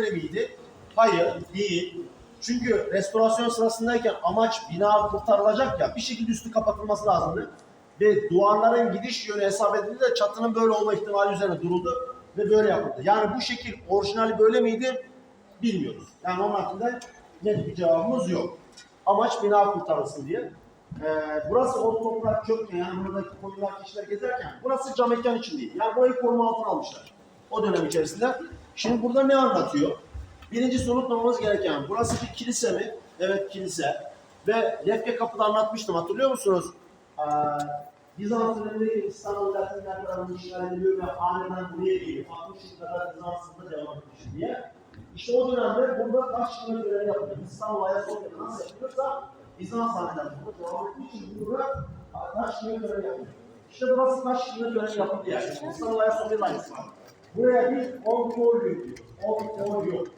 böyle miydi? Hayır, değil. Çünkü restorasyon sırasındayken amaç bina kurtarılacak ya bir şekilde üstü kapatılması lazımdı. Ve duvarların gidiş yönü hesap edildi de çatının böyle olma ihtimali üzerine duruldu ve böyle yapıldı. Yani bu şekil orijinali böyle miydi? Bilmiyoruz. Yani onun hakkında net bir cevabımız yok. Amaç bina kurtarılsın diye. Ee, burası o toprak çökken yani buradaki koyunlar kişiler gezerken burası cam mekan için değil. Yani burayı koruma altına almışlar. O dönem içerisinde. Şimdi burada ne anlatıyor? Birincisi unutmamamız gereken burası bir kilise mi? Evet kilise. Ve Lefke Kapı'da anlatmıştım hatırlıyor musunuz? Ee, Bizans döneminde İstanbul Latinler tarafından işgal ediliyor ve hanedan buraya geliyor. 60 yıl kadar Bizans'ta devam etmiş diye. İşte o dönemde burada taş kılığı görevi yapılıyor. İstanbul Ayasofya'da nasıl yapılıyorsa Bizans hanedan burada devam ettiği için burada taş kılığı görevi yapılıyor. İşte burası taş kılığı görevi yapıldı yani. İstanbul Ayasofya'da aynısı var. Buraya bir auditorium diyor. Auditorium.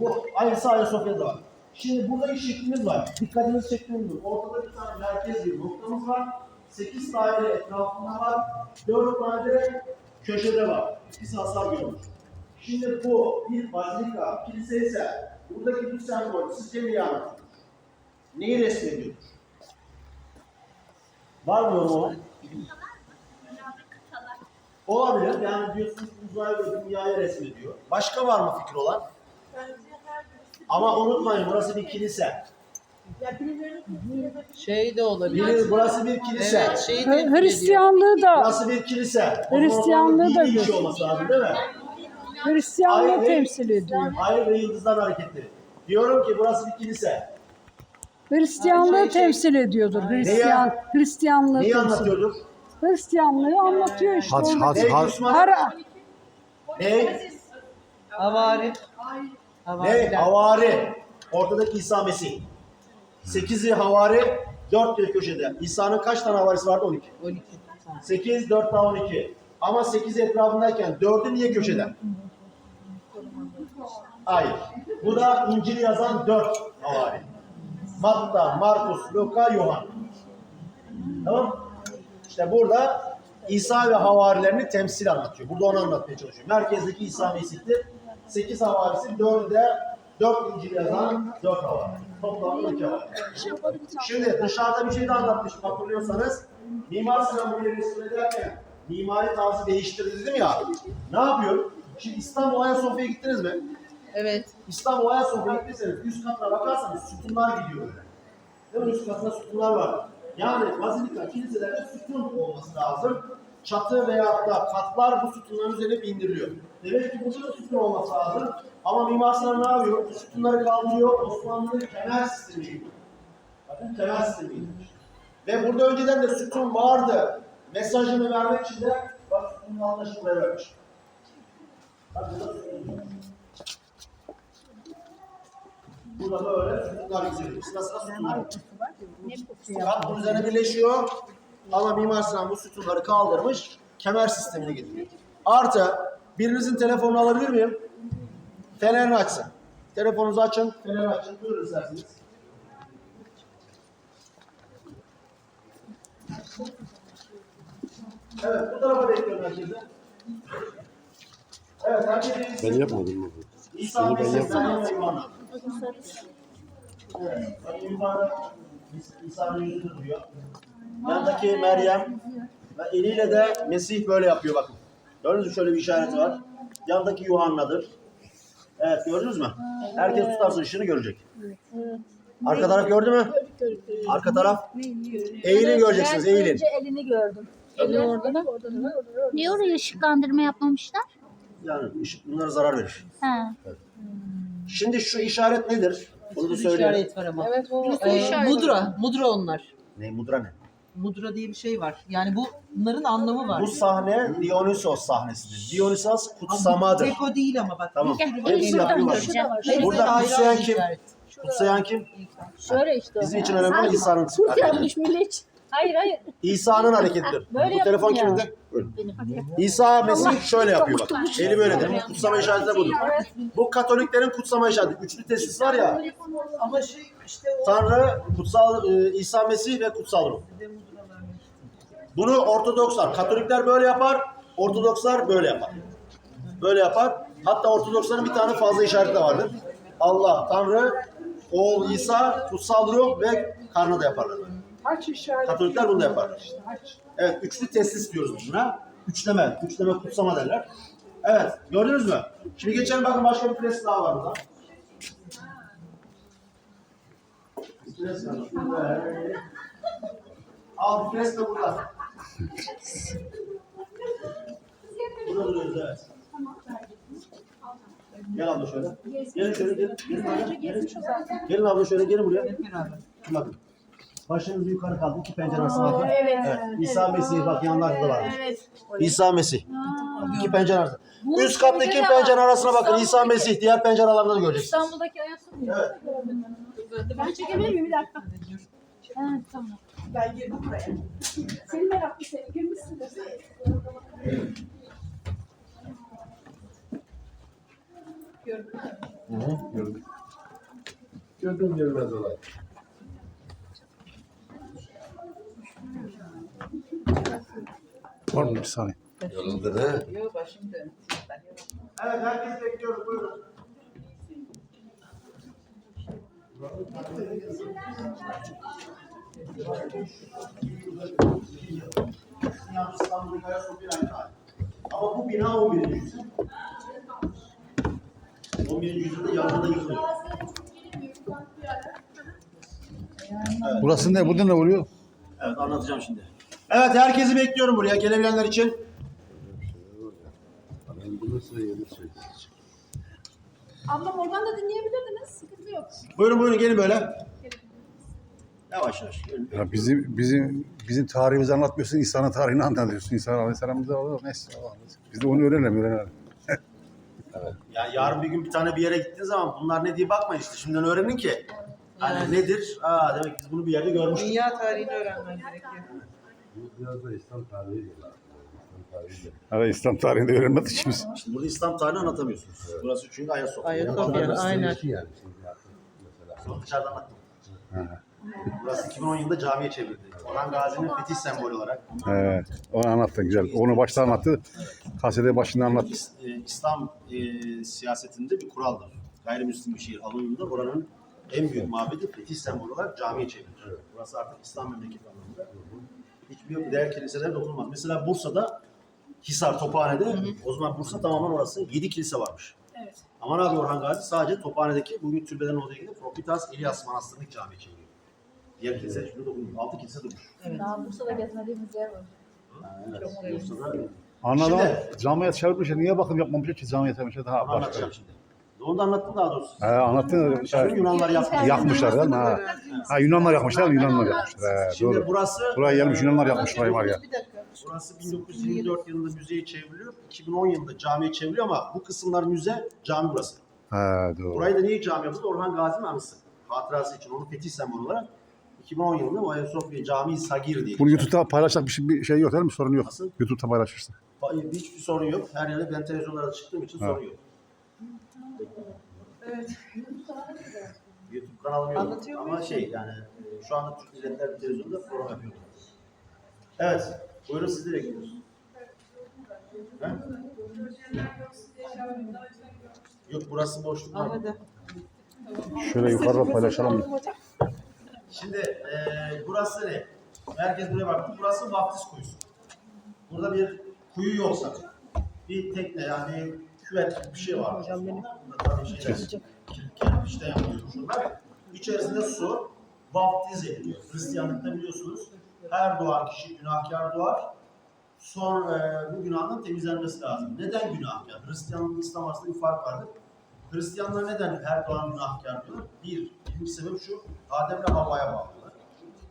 Bu aynısı Ayasofya'da var. Şimdi burada bir şeklimiz var. Dikkatinizi çektiğimiz Ortada bir tane merkez bir noktamız var. 8 daire etrafında var. 4 tane de köşede var. İkisi hasar görmüş. Şimdi bu bir bazilika, kilise ise buradaki bu sembol sizce neyi? Neyi resmediyor? Var mı olan? Olabilir. Yani diyorsunuz uzay ve dünyayı resmediyor. Başka var mı fikir olan? Ama unutmayın burası bir kilise. Şey de olabilir. Bilir, burası bir kilise. Evet, şeyi de Hristiyanlığı da Burası bir kilise. O Hristiyanlığı da dini işi gör. olması lazım değil mi? Hristiyanlığı Ay ve- temsil ediyor. Ay ve yıldızdan hareketli. Diyorum ki burası bir kilise. Hristiyanlığı temsil ediyordur. Hristiyan Hristiyanlığı Neyi temsil. anlatıyordur? Hristiyanlığı anlatıyor işte. Hac, orada. hac, Ne hac. Müslüman? Har- Ne? Havari. Ne? Havari. Ortadaki İsa Mesih. Sekizi havari, dört de köşede. İsa'nın kaç tane havarisi vardı? 12. 12. 8, 4 daha 12. Ama 8 etrafındayken 4'ü niye köşede? Hayır. Bu da İncil'i yazan 4 havari. Matta, Markus, Luka, Yohan. Tamam İşte burada İsa ve havarilerini temsil anlatıyor. Burada onu anlatmaya çalışıyor. Merkezdeki İsa Mesih'tir. 8 havarisi, 4'ü de 4 İncil yazan 4 havari. Toplamda 12 havari. Şimdi dışarıda bir şey de anlatmıştım hatırlıyorsanız. Mimar Sinan buraya resim ederken mimari tarzı değiştirdi dedim ya. Ne yapıyor? Şimdi İstanbul Ayasofya'ya gittiniz mi? Evet. İstanbul Ayasofya'ya gittiyseniz üst katına bakarsanız sütunlar gidiyor. Değil mi? Üst katında sütunlar var. Yani bazilika kiliselerde sütun olması lazım. Çatı veya da katlar bu sütunların üzerine indiriliyor. Demek ki burada da sütun olması lazım. Ama Mimar Sinan ne yapıyor? Bu sütunları kaldırıyor. Osmanlı'nın kemer sistemi. Bakın kemer sistemi. Ve burada önceden de sütun vardı. Mesajını vermek için de bak sütunun anlaşılma vermiş. Bak burada sütun. Burada böyle sütunlar diziliyor. Sıra sıra sütunlar var. Kat bunun üzerine birleşiyor. Ama Mimar Sinan bu sütunları kaldırmış. Kemer sistemini getiriyor. Artı birinizin telefonunu alabilir miyim? Fenerini açsın. Telefonunuzu açın. Fenerini açın. Buyurun isterseniz. Evet bu tarafa bekliyorum herkese. Evet herkese Ben yapmadım mı? İsa Bunu ben Mesih yapmadım. Evet, İsa'nın duruyor. Yandaki Meryem ve eliyle de Mesih böyle yapıyor bakın. Gördünüz mü şöyle bir işareti var. Yandaki Yuhanna'dır. Evet gördünüz mü? Herkes tutarsa ışığını görecek. Arka taraf gördü mü? Arka taraf. Eğilin göreceksiniz eğilin. Önce elini gördüm. Eli orada mı? Niye oraya ışıklandırma yapmamışlar? Yani ışık bunlara zarar verir. Ha. Şimdi şu işaret nedir? Bunu da Bir söyleyelim. işaret var ama. Evet o. Ee, mudra. Mudra onlar. Ne mudra ne? Mudra diye bir şey var. Yani bu bunların anlamı var. Bu sahne Dionysos sahnesidir. Dionysos kutsamadır. Tek o değil ama bak. Tamam. Hepsi yapıyorlar. Hepsi Burada ayrı kutsayan kim? işaret. Kutsayan kim? Şöyle işte. Bizim için önemli olan İsa'nın Kurt yapmış millet. Hayır hayır. İsa'nın hareketidir. Böyle Bu telefon yapın ya. kiminde? İsa Mesih şöyle yapıyor bak. Eli böyledir. Kutsama işareti de budur. Bu Katoliklerin kutsama işareti. Üçlü tesis var ya. Ama şey işte o Tanrı, kutsal e, İsa Mesih ve kutsal ruh. Bunu Ortodokslar, Katolikler böyle yapar, Ortodokslar böyle yapar. Böyle yapar. Hatta Ortodoksların bir tane fazla işareti de vardır. Allah, Tanrı, Oğul İsa, kutsal ruh ve karnı da yaparlar. Haç işareti. Katolikler bunu yaparlar. İşte haç. Evet, üçlü teslis diyoruz buna. Üçleme, üçleme kutsama derler. Evet, gördünüz mü? Şimdi geçelim bakın başka bir fresk daha var burada. Fresk var. Al fresk de burada. Burada duruyoruz evet. Gel abla şöyle. Gelin şöyle gelin. Gelin abla. Gelin. Abla şöyle gelin buraya. Bakın. Başınız yukarı kaldı. iki pencere arasına bakın. evet. İsa Mesih bak yanlarda da varmış. Evet. İsa Mesih. İki pencere arasında. Bu Üst kattaki de pencere arasına bakın. İsa Mesih. Diğer pencere aralarında da göreceksiniz. İstanbul'daki ayakkabı mı? Evet. Ben çekebilir miyim bir dakika? Ha, tamam. Senin meraklı seni girmişsindir. Gördüm görmez olay. Var mı bir saniye? Yoruldu ha? Yok başım dönüyor. Evet herkes bekliyoruz. Buyurun. Ama bu bina 11. yüzyıl. 11. yüzyılda yanında yıkılıyor. Burası ne? Burada ne oluyor? Evet anlatacağım şimdi. Evet herkesi bekliyorum buraya gelebilenler için. Ben bunu söyleyeyim. Ablam oradan da dinleyebilirdiniz. Sıkıntı yok. Buyurun buyurun gelin böyle. Yavaş yavaş. Gelin. Ya bizim bizim bizim tarihimizi anlatmıyorsun, İsa'nın tarihini anlatıyorsun. İsa Aleyhisselam'da olur. Neyse. Biz de onu öğrenelim, öğrenelim. Ya yarın bir gün bir tane bir yere gittiğiniz zaman bunlar ne diye bakmayın işte. Şimdiden öğrenin ki. Hani nedir? Aa demek biz bunu bir yerde görmüştük. Dünya tarihini öğrenmen gerekiyor. Biraz da İslam tarihi de var. İslam tarihi de. Hadi İslam tarihini de öğrenmedik ki biz. Şimdi burada İslam tarihini anlatamıyorsunuz. Burası çünkü Ayasofya. Ayasofya, Yani aynen. Şey yani şimdi mesela. Dışarıdan anlattım. Burası 2010 yılında camiye çevrildi. Orhan Gazi'nin fetih sembolü olarak. He, onu anlattın güzel. Onu başta anlattı. Kasede başında anlattı. İs- e, İslam e, siyasetinde bir kuraldır. Gayrimüslim bir şehir alındığında oranın en büyük mabedi fetih sembolü olarak camiye çevrilir. Burası artık İslam memleketi anlamında. Hiçbir diğer kiliselere dokunulmaz. Mesela Bursa'da Hisar Tophane'de o zaman Bursa tamamen orası 7 kilise varmış. Evet. Aman abi Orhan Gazi sadece Tophane'deki bugün türbelerin olduğu gibi Propitas Elias Manastırı'nı camiye çeviriyor. Diğer kilise hiçbir dokunmuyor. 6 kilise durmuş. Daha Bursa'da gezmediğimiz yer var. Evet. Bursa'da Anladım. Şimdi- Camiye çevirmişler. Niye bakım yapmamışlar ki camiye çevirmişler daha başka. anlatacağım şimdi. Onu da anlattım daha doğrusu. He, anlattın. Şimdi Yunanlar yapmış. Yakmışlar değil mi? Ha. ha Yunanlar yakmışlar, Yunanlar yakmışlar. He, Şimdi doğru. burası Buraya gelmiş Yunanlar yakmış burayı var ya. Bir dakika. burası 1924 yılında müzeye çevriliyor. 2010 yılında camiye çevriliyor ama bu kısımlar müze, cami burası. He, doğru. Burayı da niye cami yapıldı? Orhan Gazi'nin anısı. Hatırası için onun fetih sembolü olarak 2010 yılında bu Ayasofya Camii Sagir diye. Bunu geçer. YouTube'da paylaşacak bir şey, bir şey yok değil mi? Sorun yok. Nasıl? YouTube'da paylaşırsın. Hiçbir sorun yok. Her yerde ben televizyonlarda çıktığım için Ha. sorun yok. Evet. YouTube kanalım yok. Anlatıyor Ama muyuz? şey yani e, şu anda Türk Milletler Televizyonu'nda program yapıyorum. Evet. Buyurun sizi de bekliyoruz. He? Yok burası boşluk var. Şöyle yukarıda paylaşalım. Şimdi eee burası ne? Herkes buraya baktı. Burası vaftiz kuyusu. Burada bir kuyu yoksa bir tekne yani küvet bir şey var. Kerpiçten yapılıyor şunlar. İçerisinde su vaftiz ediliyor. Hristiyanlıkta biliyorsunuz her doğan kişi günahkar doğar. Son eee, bu günahdan temizlenmesi lazım. Neden günahkar? Hristiyanlık İslam arasında bir fark vardır. Hristiyanlar neden her doğan günahkar diyor? Bir, birinci sebep şu, Adem'le Havva'ya bağlıyorlar.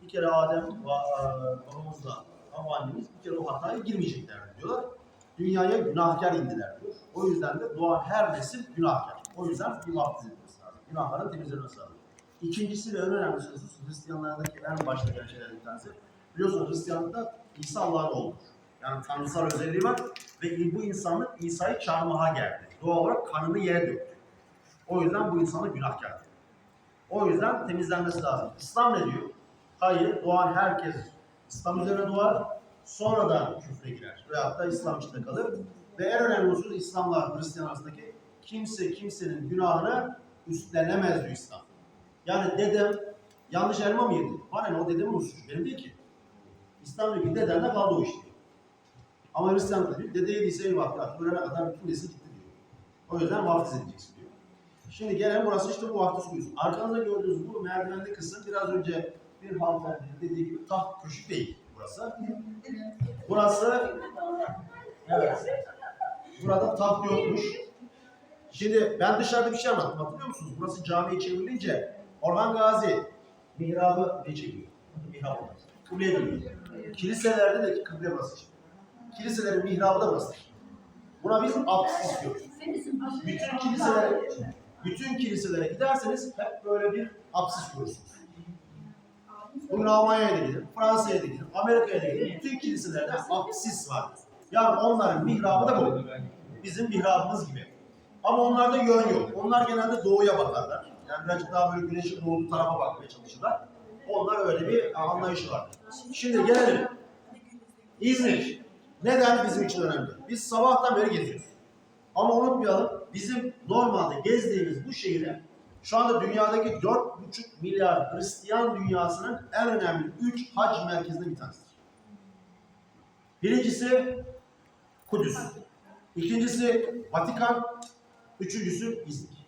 Bir kere Adem e, babamızla Havva annemiz bir kere o hataya girmeyecekler diyorlar. Dünyaya günahkar indiler diyor. O yüzden de doğan her nesil günahkar. O yüzden bir vaftiz edilmesi lazım. Günahların temizlenmesi lazım. İkincisi ve en önemlisi husus Hristiyanlardaki en başta gelen şeylerden bir tanesi. Biliyorsunuz Hristiyanlıkta İsa Allah'ın oğludur. Yani tanrısal özelliği var ve bu insanlık İsa'yı çarmıha gerdi. Doğal olarak kanını yere döktü. O yüzden bu insanlık günahkar. O yüzden temizlenmesi lazım. İslam ne diyor? Hayır, doğan herkes İslam üzerine doğar, sonradan küfre girer. Veyahut da İslam içinde kalır. Ve en önemli husus İslam'la Hristiyan arasındaki kimse kimsenin günahını üstlenemez diyor İslam. Yani dedem yanlış elma mı yedi? Bana ne o dedemin o suçu. Benim değil ki. İslam diyor ki dedemle kaldı o iş diyor. Ama Hristiyan da diyor, dede yediyse eyvah ya, ölene kadar bütün nesil gitti diyor. O yüzden vaftiz edeceksin diyor. Şimdi gelen burası işte bu vaftiz kuyusu. Arkanızda gördüğünüz bu merdivenli kısım biraz önce bir hanımefendinin dediği gibi taht köşk değil burası. Burası evet. Burada taht yokmuş. Şimdi ben dışarıda bir şey anlattım hatırlıyor musunuz? Burası camiye çevrilince Orhan Gazi mihrabı ne çekiyor? Mihrabı. Kıbleye dönüyor. Kiliselerde de kıble burası için. Kiliselerin mihrabı da burasıdır. Buna biz absis istiyoruz. Bütün kiliselere, bütün kiliselere giderseniz hep böyle bir absis görürsünüz. Bugün Almanya'ya da gidin, Fransa'ya da gidin, Amerika'ya da gidin. Bütün kiliselerde absis var. Yani onların mihrabı da bu. Bizim mihrabımız gibi. Ama onlarda yön yok. Onlar genelde doğuya bakarlar. Yani birazcık daha böyle güneşin doğduğu tarafa bakmaya çalışırlar. Onlar öyle bir anlayışı var. Şimdi gelelim. İzmir. Neden bizim için önemli? Biz sabahtan beri geziyoruz. Ama unutmayalım bizim normalde gezdiğimiz bu şehre şu anda dünyadaki 4,5 milyar Hristiyan dünyasının en önemli 3 hac merkezinde bir tanesidir. Birincisi Kudüs. İkincisi Vatikan. Üçüncüsü İzmir.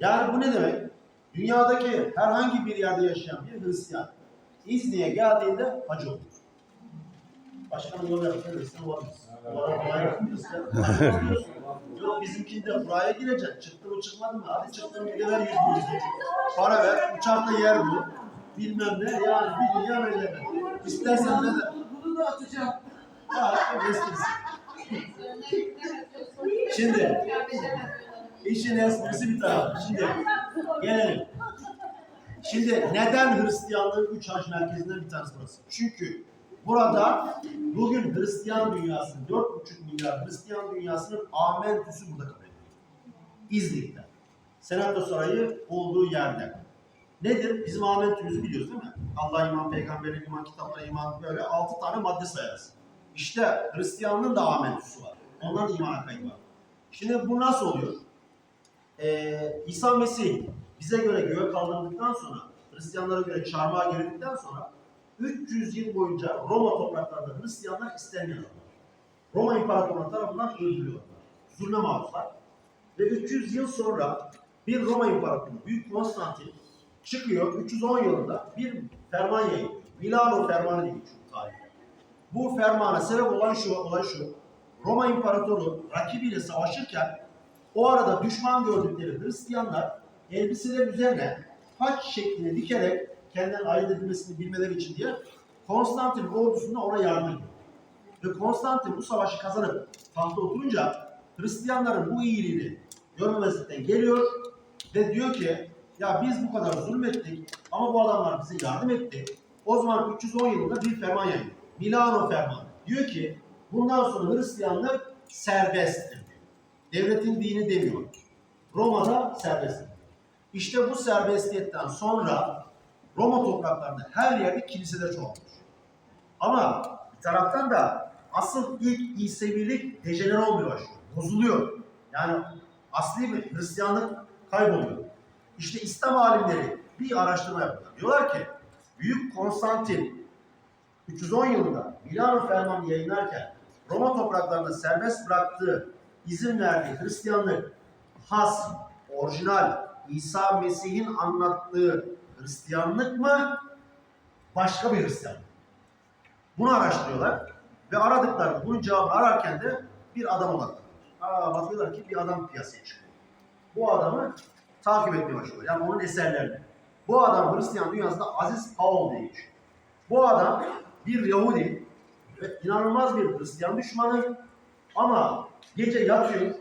Yani bu ne demek? Dünyadaki herhangi bir yerde yaşayan bir Hristiyan İzmir'e geldiğinde hacı olur. Başkanım yol yaptı. Hristiyan kolay Hristiyan. Yok bizimkinde buraya gireceksin. Çıktı mı çıkmadı mı? Hadi çıktın bir de ver yüz bin. Para ver. Uçakta yer bu. Bilmem ne. Yani bir dünya meceli. İstersen de de. Bunu da atacağım. Ya esprisi. Şimdi işin esprisi bir tarafa. Şimdi gelelim. Şimdi neden Hristiyanlığın üç hac merkezinden bir tanesi burası? Çünkü burada bugün Hristiyan dünyasının, 4,5 milyar Hristiyan dünyasının amentüsü burada ediliyor. İznik'te. Senato Sarayı olduğu yerde. Nedir? Bizim amentümüzü biliyoruz değil mi? Allah iman, peygamberin iman, kitaplara iman böyle altı tane madde sayarız. İşte Hristiyanlığın da amentüsü var. Onların da iman kaydı var. Şimdi bu nasıl oluyor? Ee, İsa Mesih bize göre göğe kaldırıldıktan sonra, Hristiyanlara göre çarmıha girildikten sonra 300 yıl boyunca Roma topraklarında Hristiyanlar istenmiyor adamlar. Roma İmparatorluğu tarafından öldürülüyorlar. Zulme maruzlar. Ve 300 yıl sonra bir Roma İmparatorluğu, Büyük Konstantin çıkıyor 310 yılında bir ferman yayınlıyor. Milano Fermanı diye geçiyor tarihte. Bu fermana sebep olan şu, olay şu. Roma İmparatoru rakibiyle savaşırken o arada düşman gördükleri Hristiyanlar elbiseler üzerine haç şeklini dikerek kendinden ayırt edilmesini bilmeleri için diye Konstantin ordusunda ona yardım ediyor. Ve Konstantin bu savaşı kazanıp tahta oturunca Hristiyanların bu iyiliğini görmemezlikten geliyor ve diyor ki ya biz bu kadar zulmettik ama bu adamlar bize yardım etti. O zaman 310 yılında bir ferman yayınlıyor. Milano fermanı. Diyor ki bundan sonra Hristiyanlık serbesttir. Devletin dini demiyor. Roma'da serbesttir. İşte bu serbestiyetten sonra Roma topraklarında her yerde kiliseler çoğalmış. Ama bir taraftan da asıl ilk İsevilik dejenere olmaya başlıyor. Bozuluyor. Yani asli bir Hristiyanlık kayboluyor. İşte İslam alimleri bir araştırma yapıyorlar. Diyorlar ki Büyük Konstantin 310 yılında Milano Fermanı yayınlarken Roma topraklarında serbest bıraktığı, izin verdiği Hristiyanlık has, orijinal, İsa Mesih'in anlattığı Hristiyanlık mı? Başka bir Hristiyanlık. Bunu araştırıyorlar ve aradıklarında bunun cevabını ararken de bir adam odaklanıyorlar. Aa, bakıyorlar ki bir adam piyasaya çıkıyor. Bu adamı takip etmeye başlıyorlar. Yani onun eserlerini. Bu adam Hristiyan dünyasında Aziz Paul diye geçiyor. Bu adam bir Yahudi ve inanılmaz bir Hristiyan düşmanı ama gece yatıyor,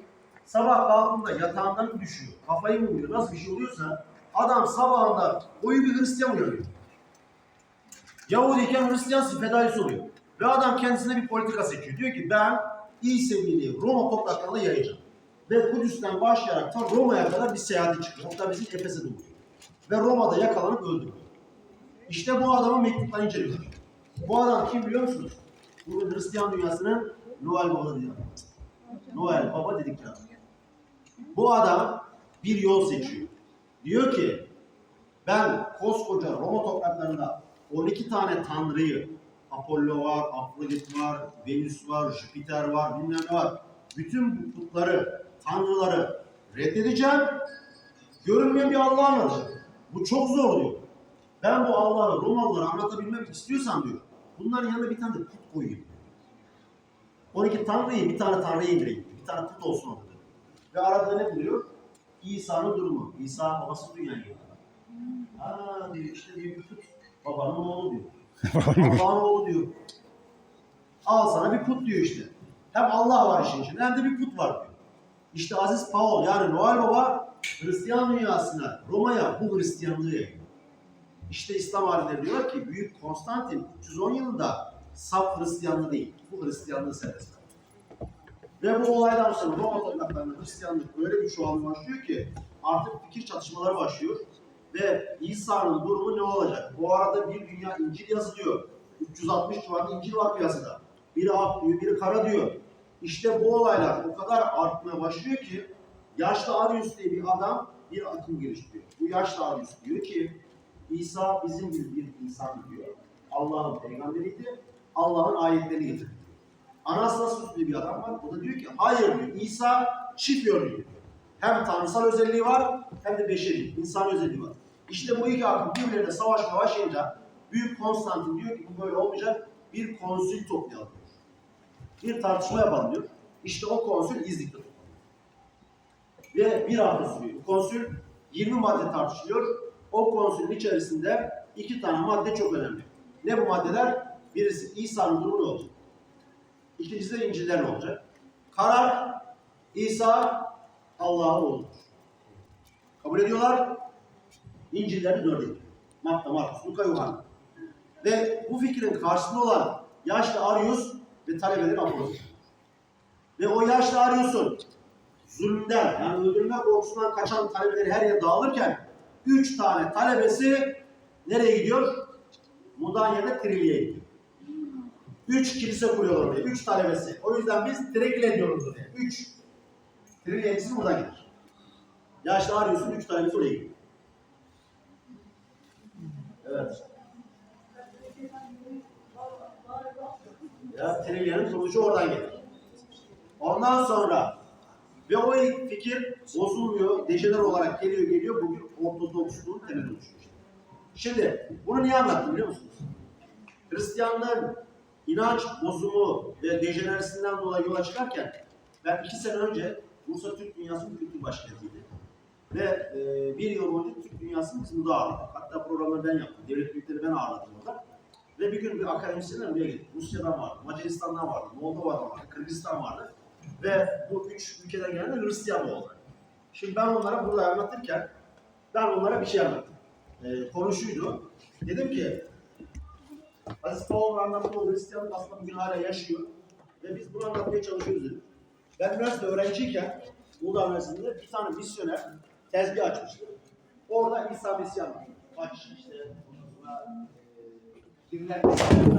sabah kalktığında yatağından düşüyor, kafayı mı vuruyor, nasıl bir şey oluyorsa adam sabahında oyu bir Hristiyan uyanıyor. Yahudiyken Hristiyan fedaisi oluyor. Ve adam kendisine bir politika seçiyor. Diyor ki ben iyi seviyeliği Roma topraklarında yayacağım. Ve Kudüs'ten başlayarak ta Roma'ya kadar bir seyahate çıkıyor. Hatta bizim Efes'e doğuyor. Ve Roma'da yakalanıp öldürülüyor. İşte bu adamın mektuplarını inceliyorlar. Bu adam kim biliyor musunuz? Bu Hristiyan dünyasının Noel Baba diyor. Noel Baba dedikleri adam. Bu adam bir yol seçiyor. Diyor ki ben koskoca Roma topraklarında 12 tane tanrıyı Apollo var, Afrodit var, Venüs var, Jüpiter var, bilmem ne var. Bütün putları, tanrıları reddedeceğim. Görünmeyen bir Allah anlatacağım. Bu çok zor diyor. Ben bu Allah'ı Romalılara anlatabilmek istiyorsam diyor. Bunların yanına bir tane de put koyayım. 12 tanrıyı bir tane tanrıya indireyim. Bir tane put olsun orada. Ve arada ne buluyor? İsa'nın durumu. İsa babası dünyaya geliyor. Aa diyor işte diyor bir put. Babanın oğlu diyor. Allah'ın oğlu diyor. Al sana bir put diyor işte. Hem Allah var işin içinde hem de bir put var diyor. İşte Aziz Paul yani Noel Baba Hristiyan dünyasına, Roma'ya bu Hristiyanlığı yayıyor. İşte İslam alimleri diyor ki Büyük Konstantin 310 yılında saf Hristiyanlığı değil, bu Hristiyanlığı serbest. Ve bu olaydan sonra Roma topraklarında Hristiyanlık öyle bir çoğalmaya başlıyor ki artık fikir çatışmaları başlıyor. Ve İsa'nın durumu ne olacak? Bu arada bir dünya İncil yazılıyor. 360 civarında İncil var piyasada. Biri ak diyor, biri kara diyor. İşte bu olaylar o kadar artmaya başlıyor ki yaşlı Arius diye bir adam bir akım geliştiriyor. Bu yaşlı Arius diyor ki İsa bizim gibi bir insan diyor. Allah'ın peygamberiydi. Allah'ın ayetlerini getirdi. Anastasius diye bir adam var. O da diyor ki hayır diyor. İsa çift yönlü diyor. Hem tanrısal özelliği var hem de beşeri, insan özelliği var. İşte bu iki akım birbirlerine savaşmaya başlayınca Büyük Konstantin diyor ki bu böyle olmayacak. Bir konsül toplayalım diyor. Bir tartışma yapalım diyor. İşte o konsül İznik'te toplanıyor. Ve bir hafta sürüyor. Konsül 20 madde tartışılıyor. O konsülün içerisinde iki tane madde çok önemli. Ne bu maddeler? Birisi İsa'nın durumu ne olacak? İkincisi de İncil'ler ne olacak? Karar İsa Allah'ın oğludur. Kabul ediyorlar. İncil'leri ediyor. Matta, Markus, Luka, Yuhanna. Ve bu fikrin karşısında olan yaşlı Arius ve talebeleri apoloji. Ve o yaşlı Arius'un zulümden yani öldürme korkusundan kaçan talebeleri her yere dağılırken üç tane talebesi nereye gidiyor? Mudanya'da Triliye'ye gidiyor. Üç kilise kuruyorlar oraya. Üç talebesi. O yüzden biz Trigile diyoruz oraya. Üç. Triliye'cisi buradan gider. Yaşlı Arius'un üç talebesi oraya gidiyor. Evet. Ya Triliye'nin kuruluşu oradan gelir. Ondan sonra ve o fikir bozulmuyor, dejener olarak geliyor geliyor bugün Ortodoksluğun temeli oluşuyor. Şimdi bunu niye anlattım biliyor musunuz? Hristiyanlığın inanç bozumu ve dejenerisinden dolayı yola çıkarken ben iki sene önce Bursa Türk Dünyası'nın kültür başkentiydi. Ve e, bir yıl boyunca Türk Dünyası'nı biz ağırladık. Hatta programları ben yaptım. Devlet büyükleri ben ağırladım orada. Ve bir gün bir akademisyenler buraya geldi. Rusya'dan vardı, Macaristan'dan vardı, Moldova'dan vardı, Kırgızistan vardı. Ve bu üç ülkeden gelen de Hristiyan oldu. Şimdi ben onlara burada anlatırken ben onlara bir şey anlattım. Ee, konu. Dedim ki Aziz Paul'un anlattığı o Hristiyanlık aslında bugün hala yaşıyor. Ve biz bunu anlatmaya çalışıyoruz dedim. Ben üniversite öğrenciyken Uludağ Üniversitesi'nde bir tane misyoner tezgah açmıştı. Orada İsa Mesih anlatıyor. Kaç işte, sonra, e, dirilen